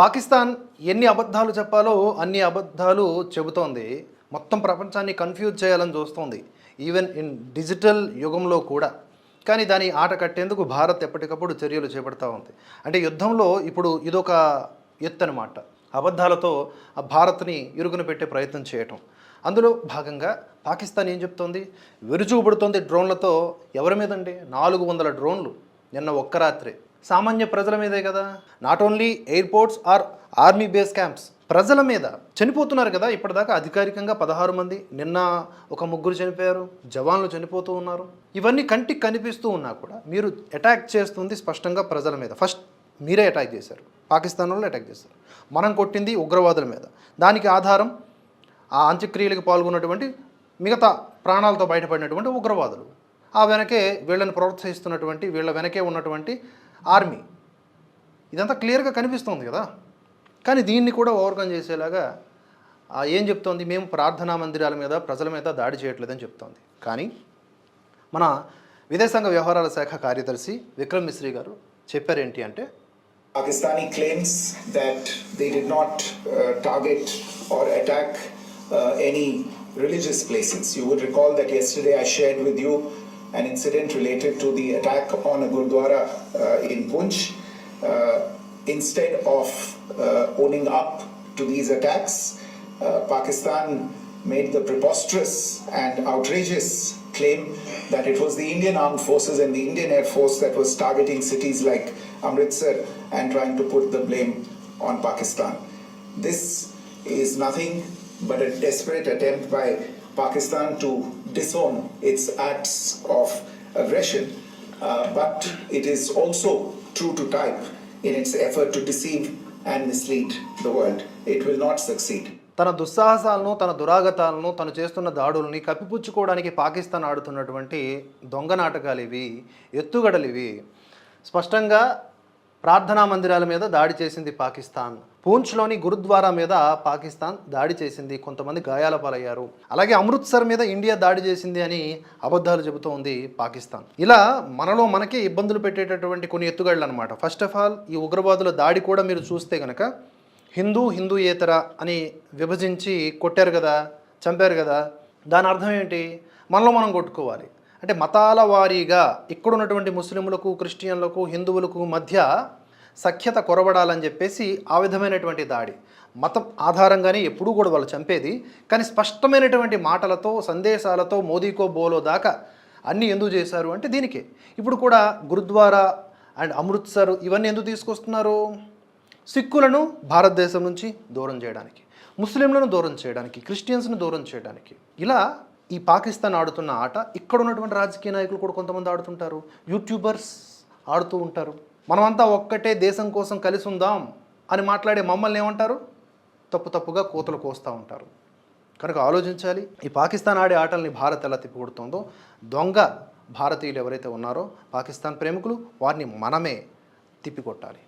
పాకిస్తాన్ ఎన్ని అబద్ధాలు చెప్పాలో అన్ని అబద్ధాలు చెబుతోంది. మొత్తం ప్రపంచాన్ని కన్ఫ్యూజ్ చేయాలని చూస్తోంది. ఈవెన్ ఇన్ డిజిటల్ యుగంలో కూడా. కానీ దాని ఆట కట్టేందుకు భారత్ ఎప్పటికప్పుడు చర్యలు చేపడతా ఉంది. అంటే యుద్ధంలో ఇప్పుడు ఇదొక ఎత్తు అనమాట అబద్ధాలతో ఆ భారత్ని ఇరుగున పెట్టే ప్రయత్నం చేయటం. అందులో భాగంగా పాకిస్తాన్ ఏం చెప్తోంది? విరుచుకుపడుతోంది డ్రోన్లతో. ఎవరి మీదండి? నాలుగు వందల డ్రోన్లు. నిన్న ఒక్క రాత్రే. సామాన్య ప్రజల మీదే కదా? Not only airports or army base camps ప్రజల మీద చనిపోతున్నారు కదా? ఇప్పటిదాకా అధికారికంగా పదహారు మంది. నిన్న ఒక ముగ్గురు చనిపోయారు జవాన్లు చనిపోతూ ఉన్నారు. ఇవన్నీ కంటికి కనిపిస్తూ ఉన్నా కూడా మీరు అటాక్ చేస్తుంది స్పష్టంగా ప్రజల మీద. ఫస్ట్ మీరే అటాక్ చేశారు. పాకిస్తాన్ వాళ్ళు అటాక్ చేశారు. మనం కొట్టింది ఉగ్రవాదుల మీద. దానికి ఆధారం ఆ అంత్యక్రియలకు పాల్గొన్నటువంటి మిగతా ప్రాణాలతో బయటపడినటువంటి ఉగ్రవాదులు. ఆ వెనకే వీళ్ళని ప్రోత్సహిస్తున్నటువంటి వీళ్ళ వెనకే ఉన్నటువంటి ఆర్మీ. ఇదంతా క్లియర్గా కనిపిస్తుంది కదా. కానీ దీన్ని కూడా ఓవర్కమ్ చేసేలాగా ఏం చెప్తోంది? మేము ప్రార్థనా మందిరాల మీద ప్రజల మీద దాడి చేయట్లేదని చెప్తోంది. కానీ మన విదేశాంగ వ్యవహారాల శాఖ కార్యదర్శి విక్రమ్ మిశ్రీ గారు చెప్పారేంటి అంటే Pakistani claims that they did not uh, target or attack uh, any religious places. You would recall that yesterday I shared with you an incident related to the attack on a Gurdwara uh, in Punch. Uh, instead of uh, owning up to these attacks, Pakistan made the preposterous and outrageous claim that it was the Indian armed forces and the Indian Air Force that was targeting cities like Amritsar and trying to put the blame on Pakistan. This is nothing but a desperate attempt by Pakistan to disown its acts of aggression, uh, but it is also true to type in its effort to deceive and mislead the world. It will not succeed. తన దుస్సాహసాలను తన దురాగతాలను తను చేస్తున్న దాడుల్ని కప్పిపుచ్చుకోవడానికి పాకిస్తాన్ ఆడుతున్నటువంటి దొంగ నాటకాలు ఇవి ఎత్తుగడలు ఇవి స్పష్టంగా ప్రార్థనా మందిరాల మీద దాడి చేసింది పాకిస్తాన్. పూంచ్లోని గురుద్వారా మీద పాకిస్తాన్ దాడి చేసింది. కొంతమంది గాయాల పాలయ్యారు. అలాగే అమృత్సర్ మీద ఇండియా దాడి చేసింది అని అబద్ధాలు చెబుతూ ఉంది పాకిస్తాన్. ఇలా మనలో మనకే ఇబ్బందులు పెట్టేటటువంటి కొన్ని ఎత్తుగడలు అనమాట ఫస్ట్ ఆఫ్ ఆల్ ఈ ఉగ్రవాదుల దాడి కూడా మీరు చూస్తే కనుక హిందూ హిందూయేతర అని విభజించి కొట్టారు కదా చంపారు కదా దాని అర్థం ఏంటి? మనలో మనం కొట్టుకోవాలి. అంటే మతాల వారీగా ఇక్కడున్నటువంటి ముస్లింలకు క్రిస్టియన్లకు హిందువులకు మధ్య సఖ్యత కొరబడాలని చెప్పేసి ఆ విధమైనటువంటి దాడి. మతం ఆధారంగానే ఎప్పుడూ కూడా వాళ్ళు చంపేది. కానీ స్పష్టమైనటువంటి మాటలతో సందేశాలతో మోదీకో బోలో దాకా అన్నీ ఎందుకు చేశారు అంటే దీనికే. ఇప్పుడు కూడా గురుద్వారా అండ్ అమృత్సర్ ఇవన్నీ ఎందుకు తీసుకొస్తున్నారు? సిక్కులను భారతదేశం నుంచి దూరం చేయడానికి ముస్లింలను దూరం చేయడానికి క్రిస్టియన్స్ను దూరం చేయడానికి. ఇలా ఈ పాకిస్తాన్ ఆడుతున్న ఆట ఇక్కడ ఉన్నటువంటి రాజకీయ నాయకులు కూడా కొంతమంది ఆడుతుంటారు. యూట్యూబర్స్ ఆడుతూ ఉంటారు. మనమంతా ఒక్కటే దేశం కోసం కలిసి ఉందాం అని మాట్లాడే మమ్మల్ని ఏమంటారు? తప్పు తప్పుగా కోతలు కోస్తూ ఉంటారు. కనుక ఆలోచించాలి. ఈ పాకిస్తాన్ ఆడే ఆటల్ని భారత్ ఎలా తిప్పికొడుతుందో దొంగ భారతీయులు ఎవరైతే ఉన్నారో పాకిస్తాన్ ప్రేమికులు వారిని మనమే తిప్పికొట్టాలి.